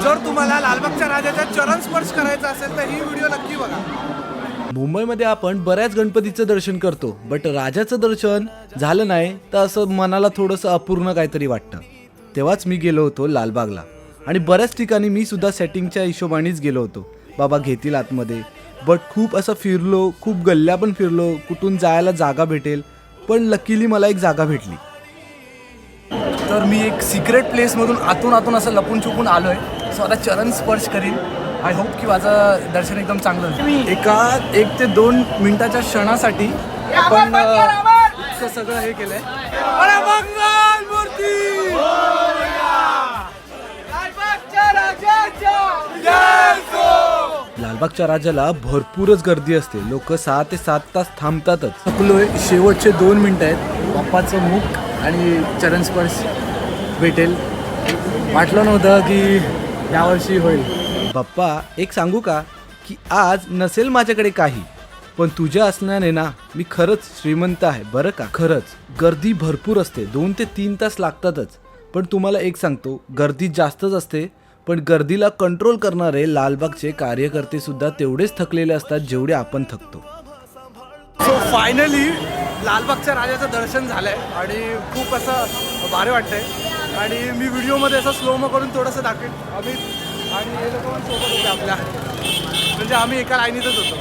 जर तुम्हाला लालबागच्या राजाचा चरण स्पर्श करायचा असेल तर ही व्हिडिओ नक्की बघा. मुंबईमध्ये आपण बऱ्याच गणपतीचं दर्शन करतो बट राजाचं दर्शन झालं नाही तर असं मनाला थोडंसं अपूर्ण काहीतरी वाटतं. तेव्हाच मी गेलो होतो लालबागला. आणि बऱ्याच ठिकाणी मी सुद्धा सेटिंगच्या हिशोबानेच गेलो होतो. बाबा घेतील आतमध्ये. बट खूप असं फिरलो खूप गल्ल्या पण फिरलो कुठून जायला जागा भेटेल पण लकीली मला एक जागा भेटली. तर मी एक सिक्रेट प्लेसमधून आतून आतून असं लपून छुपून आलो आहे स्वतः चरण स्पर्श करीन. आय होप की माझं दर्शन एकदम चांगलं होईल. एका एक ते दोन मिनिटाच्या क्षणासाठी आपण सगळं हे केलंय. अरे मंगल मूर्ती! लालबागच्या राजाला भरपूरच गर्दी असते. लोक सहा ते सात तास थांबतातच. थकलोय शेवटचे दोन मिनिटं आहेत. बाप्पाचं मुख आणि चरण स्पर्श भेटेल. वाटलं नव्हतं की यावर्षी होईल. बाप्पा एक सांगू का की आज नसेल माझ्याकडे काही पण तुझ्या असण्याने ना मी खरंच श्रीमंत आहे बरं का? खरंच. गर्दी भरपूर असते. दोन ते तीन तास लागतातच. पण तुम्हाला एक सांगतो गर्दी जास्तच असते पण गर्दीला कंट्रोल करणारे लालबागचे कार्यकर्ते सुद्धा तेवढेच थकलेले असतात जेवढे आपण थकतो. सो फायनली लालबागच्या राजाचं दर्शन झालंय आणि खूप असं भारी वाटतंय. आणि मी व्हिडिओमध्ये असं स्लोमो करून थोडंसं दाखवेन. अमित आणि हे लोक पण सोबत होते आपल्या. म्हणजे आम्ही एका लाईनीतच होतो.